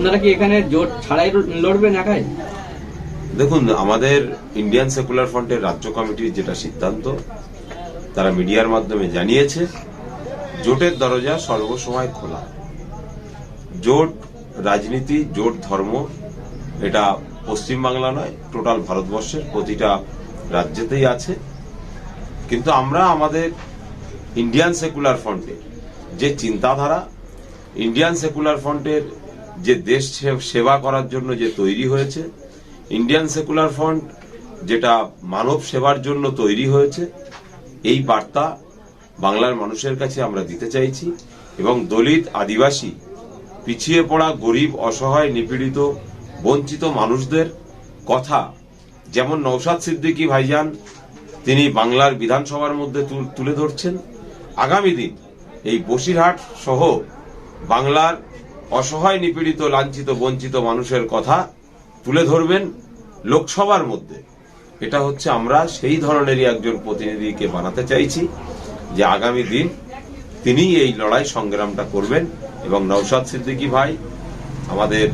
আপনারা কি এখানে জোট ছাড়াই লড়বেন একাই? দেখুন, আমাদের ইন্ডিয়ান সেকুলার ফ্রন্টের রাজ্য কমিটির যেটা সিদ্ধান্ত, তারা মিডিয়ার মাধ্যমে জানিয়েছে, জোটের দরজা সর্বসময় খোলা। জোট রাজনীতি, জোট ধর্ম, এটা পশ্চিমবাংলা নয়, টোটাল ভারতবর্ষের প্রতিটা রাজ্যেতেই আছে। কিন্তু আমরা আমাদের ইন্ডিয়ান সেকুলার ফ্রন্টে যে চিন্তাধারা ইন্ডিয়ান সেকুলার ফ্রন্টের যে দেশ সেবা করার জন্য যে তৈরি হয়েছে ইন্ডিয়ান সেকুলার ফ্রন্ট যেটা মানব সেবার জন্য তৈরি হয়েছে, এই বার্তা বাংলার মানুষের কাছে আমরা দিতে চাইছি এবং দলিত আদিবাসী, পিছিয়ে পড়া গরিব, অসহায়, নিপীড়িত, বঞ্চিত মানুষদের কথা, যেমন নৌসাদ সিদ্দিকী ভাইজান, তিনি বাংলার বিধানসভার মধ্যে তুলে ধরছেন। আগামী দিন এই বসিরহাট সহ বাংলার অসহায়, নিপীড়িত, লাঞ্ছিত, বঞ্চিত মানুষের কথা তুলে ধরবেন লোকসভার মধ্যে। এটা হচ্ছে আমরা সেই ধরনেরই একজন প্রতিনিধিকে বানাতে চাইছি যে আগামী দিন তিনি এই লড়াই সংগ্রামটা করবেন এবং নৌসাদ সিদ্দিকী ভাই, আমাদের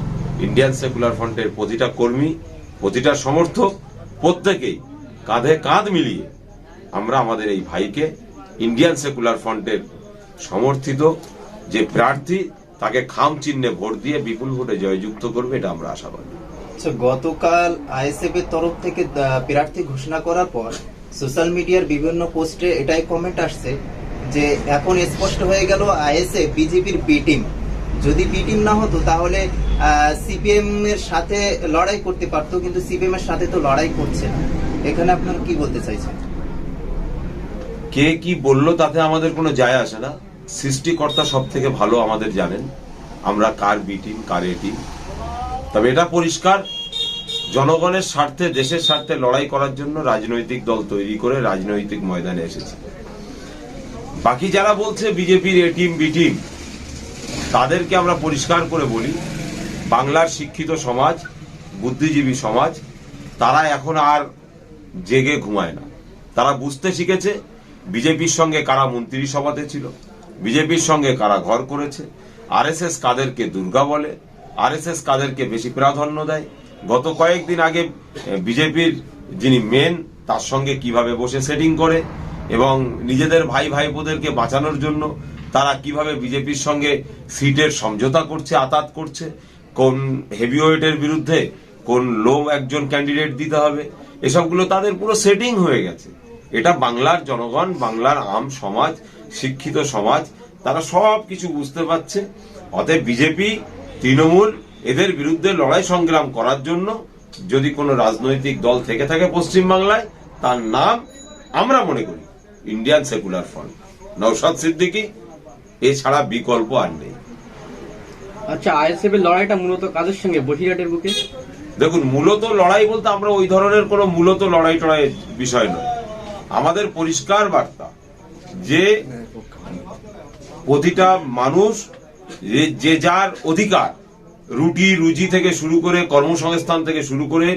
ইন্ডিয়ান সেকুলার ফ্রন্টের প্রতিটা কর্মী, প্রতিটা সমর্থক, প্রত্যেকেই কাঁধে কাঁধ মিলিয়ে আমরা আমাদের এই ভাইকে ইন্ডিয়ান সেকুলার ফ্রন্টের সমর্থিত যে প্রার্থী তাকে খাম চিহ্নে ভোট দিয়ে বিপুল ভোটে জয়যুক্ত করবে এটা আমরা আশাবাদী। আচ্ছা গতকাল আইএসএফ এর তরফ থেকে প্রার্থী ঘোষণা করার পর সোশ্যাল মিডিয়ার বিভিন্ন পোস্টে এটাই কমেন্ট আসছে যে এখন স্পষ্ট হয়ে গেল আইএসএফ বিজেপির বি টিম যদি বি টিম না হতো তাহলে সিপিএম এর সাথে লড়াই করতে পারতো কিন্তু সিপিএম এর সাথে তো লড়াই করছে না। এখানে আপনারা কি বলতে চাইছেন? কে কি বলল তাতে আমাদের কোনো যায় আসে না। সৃষ্টিকর্তা সব থেকে ভালো আমাদের জানেন। আমরা কার বি টিম কার এ টিম তবে এটা পরিষ্কার, জনগণের স্বার্থে, দেশের স্বার্থে লড়াই করার জন্য রাজনৈতিক দল তৈরি করে রাজনৈতিক ময়দানে এসেছে। বাকি যারা বলছে বিজেপির এ টিম বি টিম তাদেরকে আমরা পরিষ্কার করে বলি, বাংলার শিক্ষিত সমাজ, বুদ্ধিজীবী সমাজ, তারা এখন আর জেগে ঘুমায় না। তারা বুঝতে শিখেছে, বিজেপির সঙ্গে কারা মন্ত্রী সভাতে ছিল বিজেপির সঙ্গে কারা ঘর করেছে? আরএসএস কাদেরকে দুর্গা বলে? আরএসএস কাদেরকে বেশি প্রাধান্য দেয়? গত কয়েকদিন আগে বিজেপির যিনি মেন, তার সঙ্গে কীভাবে বসে সেটিং করে? এবং নিজেদের ভাই ভাইপোদেরকে বাঁচানোর জন্য তারা কীভাবে বিজেপির সঙ্গে সিটের সমঝোতা করছে, আতাত করছে? কোন হেভিওয়েটের বিরুদ্ধে কোন লো একজন ক্যান্ডিডেট দিতে হবে? এসবগুলো তাদের পুরো সেটিং হয়ে গেছে। এটা বাংলার জনগণ বাংলার আম সমাজ শিক্ষিত সমাজ তারা সব কিছু বুঝতে পারছে। অতএব বিজেপি তৃণমূল এদের বিরুদ্ধে লড়াই সংগ্রাম করার জন্য যদি কোনো রাজনৈতিক দল থেকে থাকে পশ্চিমবাংলায় তার নাম আমরা মনে করি Indian secular front. Nausad Siddiqui এছাড়া বিকল্প আর নেই। আচ্ছা আইএসএফ এর লড়াইটা মূলত কাদের সঙ্গে? বসিরহাটের বুকে? দেখুন মূলত লড়াই বলতে আমরা ওই ধরনের কোনো মূলত লড়াই টড়াই বিষয় নয়। আমাদের পরিষ্কার বার্তা যে প্রতিটা মানুষ, যে যার অধিকার, রুটি, রুজি থেকে শুরু করে কর্মসংস্থান থেকে শুরু করে,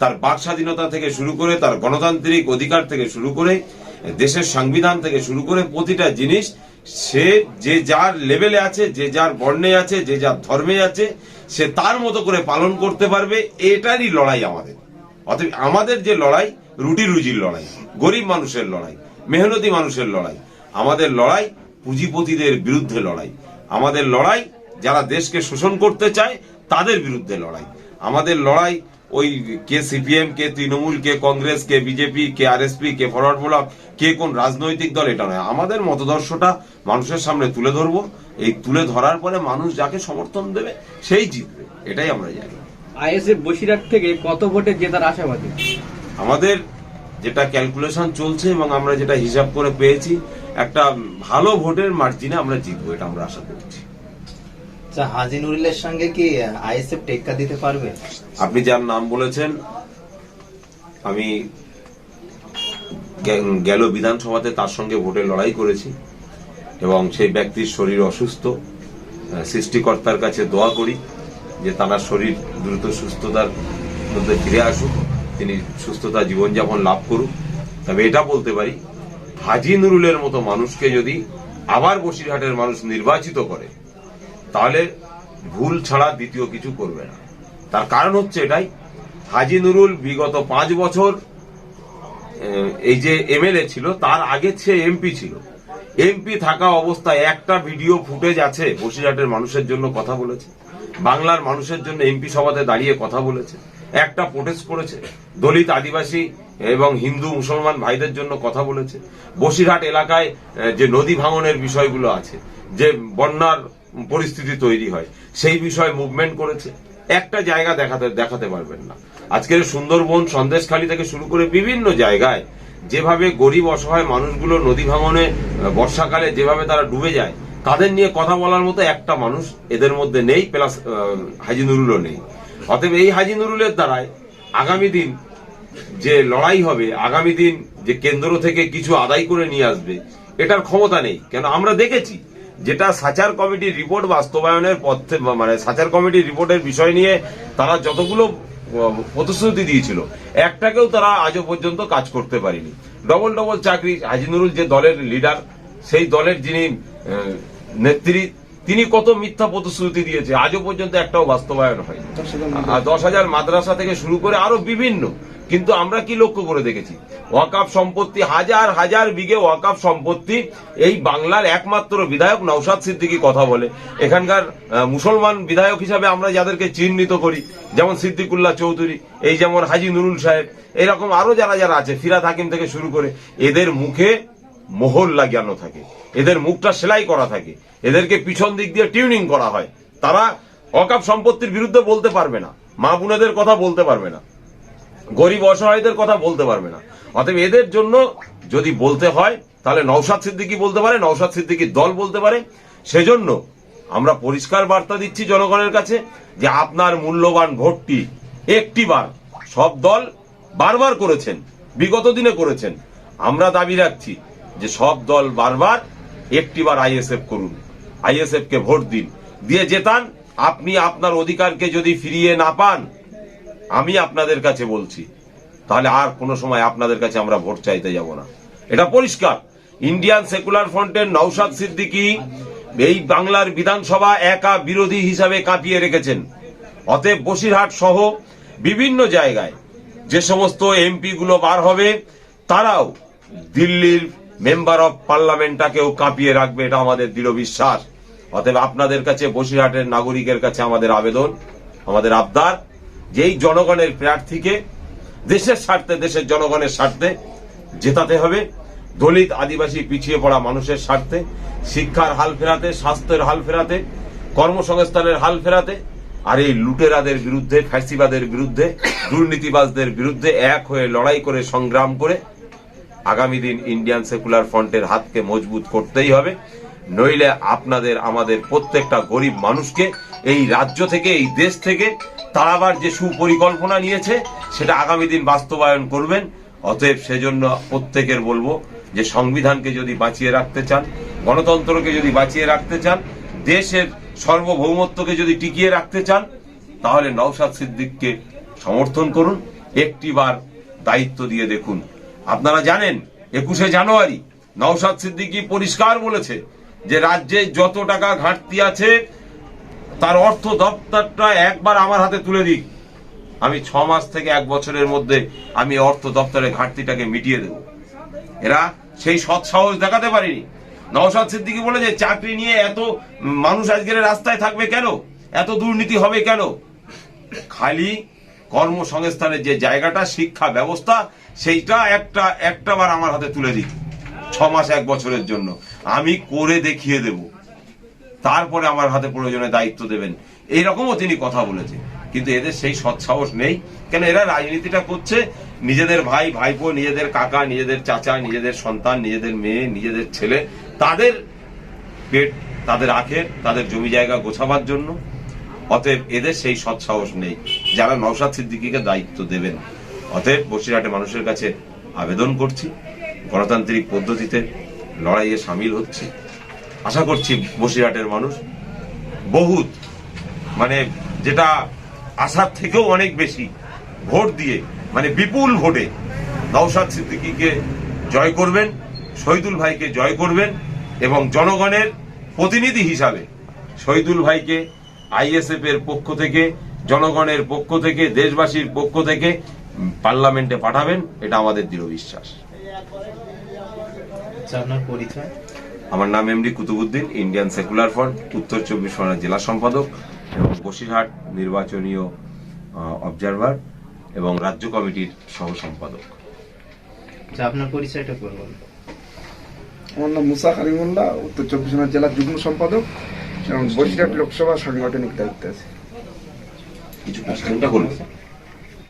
তার বাক স্বাধীনতা থেকে শুরু করে, তার গণতান্ত্রিক অধিকার থেকে শুরু করে, দেশের সংবিধান থেকে শুরু করে প্রতিটা জিনিস, সে যে যার লেভেলে আছে, যে যার বর্ণে আছে, যে যার ধর্মে আছে, সে তার মতো করে পালন করতে পারবে, এটারই লড়াই আমাদের। অতএব আমাদের যে লড়াই রুটি রুজির লড়াই, গরিব মানুষের লড়াই, মেহনতি মানুষের লড়াই, আমাদের লড়াই পুঁজিপতিদের বিরুদ্ধে লড়াই, আমাদের লড়াই যারা দেশকে শোষণ করতে চায় তাদের বিরুদ্ধে লড়াই, আমাদের লড়াই ওই কে সিপিএম, কে তৃণমূল, কে কংগ্রেস, কে বিজেপি, কে আরএসপি, কে ফরওয়ার্ড ব্লক, কে কোন রাজনৈতিক দল, এটা নয়। আমাদের মতদর্শটা মানুষের সামনে তুলে ধরবো। এই তুলে ধরার পরে মানুষ যাকে সমর্থন দেবে, সেই জিতবে। এটাই আমরা জানি। আইএসএফ বসিরহাট থেকে কত ভোটে জেতার আশাবাদী? আমাদের যেটা ক্যালকুলেশন চলছে এবং আমরা যেটা হিসাব করে পেয়েছি একটা ভালো ভোটের মার্জিনে আমরা জিতবো এটা আমরা আশা করছি। আচ্ছা হাজি নুরুলের সঙ্গে কি আইএসএফ টেক্কা দিতে পারবে? আপনি যার নাম বলেছেন আমি গেল বিধানসভাতে তার সঙ্গে ভোটে লড়াই করেছি এবং সেই ব্যক্তির শরীর অসুস্থ। সৃষ্টিকর্তার কাছে দোয়া করি যে তার শরীর দ্রুত সুস্থতার মধ্যে ফিরে আসুক। তিনি সুস্থতা জীবনযাপন লাভ করুক। তবে এটা বলতে পারি, হাজি নুরুলের মতো মানুষকে যদি আবার বসিরহাটের মানুষ নির্বাচিত করে, তাহলে ভুল ছাড়া দ্বিতীয় কিছু করবে না। তার কারণ হচ্ছে এটাই, হাজি নুরুল বিগত পাঁচ বছর এই যে এমএলএ ছিল, তার আগে সে এমপি ছিল। এমপি থাকা অবস্থায় একটা ভিডিও ফুটেজ আছে, বসিরহাটের মানুষের জন্য কথা বলেছে, বাংলার মানুষের জন্য এমপি সভাতে দাঁড়িয়ে কথা বলেছে। একটা প্রোটেস্ট করেছে। দলিত আদিবাসী এবং হিন্দু মুসলমান ভাইদের জন্য কথা বলেছে। বসিরহাট এলাকায় যে নদী ভাঙনের বিষয়গুলো আছে, যে বন্যার পরিস্থিতি তৈরি হয়, সেই বিষয়ে মুভমেন্ট করেছে। একটা জায়গা দেখাতে দেখাতে পারবেন না। আজকের সুন্দরবন সন্দেশখালী থেকে শুরু করে বিভিন্ন জায়গায় যেভাবে গরিব অসহায় মানুষগুলো নদী ভাঙনে বর্ষাকালে যেভাবে তারা ডুবে যায়, তাদের নিয়ে কথা বলার মতো একটা মানুষ এদের মধ্যে নেই প্লাস হাজিনুরুলও নেই। অতএব এই হাজি নুরুলের দ্বারাই আগামী দিন যে লড়াই হবে, আগামী দিন যে কেন্দ্র থেকে কিছু আদায় করে নিয়ে আসবে, এটার ক্ষমতা নেই। কেন? আমরা দেখেছি যেটা সাচার কমিটির রিপোর্ট বাস্তবায়নের পথে মানে সাচার কমিটির রিপোর্টের বিষয় নিয়ে তারা যতগুলো প্রতিশ্রুতি দিয়েছিল, একটাকেও তারা আজও পর্যন্ত কাজ করতে পারেনি। ডবল ডবল চাকরি হাজিনুরুল যে দলের লিডার সেই দলের যিনি নেত্রী তিনি কত মিথ্যা প্রতিশ্রুতি দিয়েছে? আজও পর্যন্ত একটাও বাস্তবায়ন হয় দশ হাজার মাদ্রাসা থেকে শুরু করে আরও বিভিন্ন। কিন্তু আমরা কি লক্ষ্য করে দেখেছি? ওয়াকাফ সম্পত্তি, হাজার হাজার বিঘে ওয়াকাফ সম্পত্তি, এই বাংলার একমাত্র বিধায়ক নৌসাদ সিদ্দিকী কথা বলে। এখানকার মুসলমান বিধায়ক হিসাবে আমরা যাদেরকে চিহ্নিত করি, যেমন সিদ্দিকুল্লাহ চৌধুরী, এই যেমন হাজি নুরুল সাহেব, এরকম আরও যারা যারা আছে ফিরাত হাকিম থেকে শুরু করে, এদের মুখে মোহর লাগানো থাকে। এদের মুখটা সেলাই করা থাকে। এদেরকে পিছন দিক দিয়ে টিউনিং করা হয়। তারা অকাপ সম্পত্তির বিরুদ্ধে বলতে পারবে না। মা বোনেদের কথা বলতে পারবে না। গরিব অসহায়দের কথা বলতে পারবে না। অতএব এদের জন্য যদি বলতে হয়, তাহলে নৌসাদ সিদ্দিকি বলতে পারে নৌসাদ সিদ্দিকির দল বলতে পারে। সেজন্য আমরা পরিষ্কার বার্তা দিচ্ছি জনগণের কাছে যে আপনার মূল্যবান ভোটটি একটিবার সব দল বারবার করেছেন, বিগত দিনে করেছেন। আমরা দাবি রাখছি যে সব দল বারবার একটিবার আইএসএফ করুন, আইএসএফ কে ভোট দিন। দিয়ে জেতান, আপনি আপনার অধিকারকে যদি ফিরিয়ে না পান, আমি আপনাদের কাছে বলছি, তাহলে আর কোনো সময় আপনাদের কাছে আমরা ভোট চাইতে যাব না। এটা পরিষ্কার। ইন্ডিয়ান সেকুলার ফ্রন্টের নৌসাদ সিদ্দিকী এই বাংলার বিধানসভা একা বিরোধী হিসাবে কাঁপিয়ে রেখেছেন। অতএব বসিরহাট সহ বিভিন্ন জায়গায় যে সমস্ত এমপি গুলো বার হবে, তারাও দিল্লির মেম্বার অফ পার্লামেন্টটাকেও কাঁপিয়ে রাখবে, এটা আমাদের দৃঢ় বিশ্বাস। অতএব আপনাদের কাছে বসিরহাটের নাগরিকের কাছে আমাদের আবেদন, আমাদের আবদার, যেই জনগণের প্রার্থীকে, দেশের স্বার্থে, দেশের জনগণের স্বার্থে জেতাতে হবে। দলিত আদিবাসী পিছিয়ে পড়া মানুষের স্বার্থে, শিক্ষার হাল ফেরাতে, স্বাস্থ্যের হাল ফেরাতে, কর্মসংস্থানের হাল ফেরাতে, আর এই লুটেরাদের বিরুদ্ধে, ফ্যাসিবাদের বিরুদ্ধে, দুর্নীতিবাজদের বিরুদ্ধে এক হয়ে লড়াই করে সংগ্রাম করে আগামী দিন ইন্ডিয়ান সেকুলার ফ্রন্টের হাতকে মজবুত করতেই হবে। নইলে আপনাদের, আমাদের প্রত্যেকটা গরিব মানুষকে এই রাজ্য থেকে, এই দেশ থেকে তাড়াবার যে সুপরিকল্পনা নিয়েছে, সেটা আগামী দিন বাস্তবায়ন করবেন। অতএব সেজন্য প্রত্যেকের বলব যে সংবিধানকে যদি বাঁচিয়ে রাখতে চান, গণতন্ত্রকে যদি বাঁচিয়ে রাখতে চান, দেশের সার্বভৌমত্বকে যদি টিকিয়ে রাখতে চান, তাহলে নওশাদ সিদ্দিককে সমর্থন করুন। একটিবার দায়িত্ব দিয়ে দেখুন। আপনারা জানেন, একুশে জানুয়ারি নওশাদ সিদ্দিকী পরিষ্কার বলেছে যে রাজ্যে যত টাকা ঘাটতি আছে, তার অর্থ দপ্তরটা একবার আমার হাতে তুলে দিক। আমি ছ মাস থেকে এক বছরের মধ্যে আমি অর্থ দপ্তরের ঘাটতিটাকে মিটিয়ে দেব। এরা সেই সৎ সাহস দেখাতে পারেনি। নওশাদ সিদ্দিকী বলে যে চাকরি নিয়ে এত মানুষ আজকের রাস্তায় থাকবে কেন? এত দুর্নীতি হবে কেন? খালি কর্মসংস্থানের যে জায়গাটা, শিক্ষা ব্যবস্থা সেইটা একটা একটা বার আমার হাতে তুলে দিই ছ মাস, এক বছরের জন্য। আমি করে দেখিয়ে দেব। তারপরে আমার হাতে প্রয়োজনে দায়িত্ব দেবেন। এইরকমও তিনি কথা বলেছেন। কিন্তু এদের সেই সৎসাহস নেই। কেন এরা রাজনীতিটা করছে? নিজেদের ভাই, ভাইপো, নিজেদের কাকা, নিজেদের চাচা, নিজেদের সন্তান, নিজেদের মেয়ে, নিজেদের ছেলে, তাদের পেট, তাদের আখের, তাদের জমি জায়গা গোছাবার জন্য। অতএব এদের সেই সৎসাহস নেই। যারা নওশাদ সিদ্দিকীকে দায়িত্ব দেবেন। অতএব বসিরহাটে মানুষের কাছে আবেদন করছি, গণতান্ত্রিক পদ্ধতিতে লড়াইয়ে সামিল হচ্ছি। আশা করছি বসিরহাটের মানুষ বহুত মানে যেটা আশার থেকেও অনেক বেশি, ভোট দিয়ে মানে বিপুল ভোটে নওশাদ সিদ্দিকীকে জয় করবেন, শহীদুল ভাইকে জয় করবেন এবং জনগণের প্রতিনিধি হিসাবে শহীদুল ভাইকে আইএসএফ এর পক্ষ থেকে, জনগণের পক্ষ থেকে, দেশবাসীর পক্ষ থেকে পার্লামেন্টে পাঠাবেন এটা আমাদের দৃঢ় বিশ্বাস। আচ্ছা আপনার পরিচয়? আমার নাম MD Qutubuddin Indian secular front উত্তর চব্বিশ পরগনা জেলা সম্পাদক এবং বসিরহাট নির্বাচনীয় অবজারভার এবং রাজ্য কমিটির সহ সম্পাদক। আচ্ছা আপনার পরিচয়টা করবেন আমার নাম মুসা কালিমুল্লাহ উত্তর চব্বিশ পরগনা জেলার যুগ্ম সম্পাদক এবং বসিরহাট লোকসভা সাংগঠনিক দায়িত্বে আছে। কিছু প্রশ্নটা করুন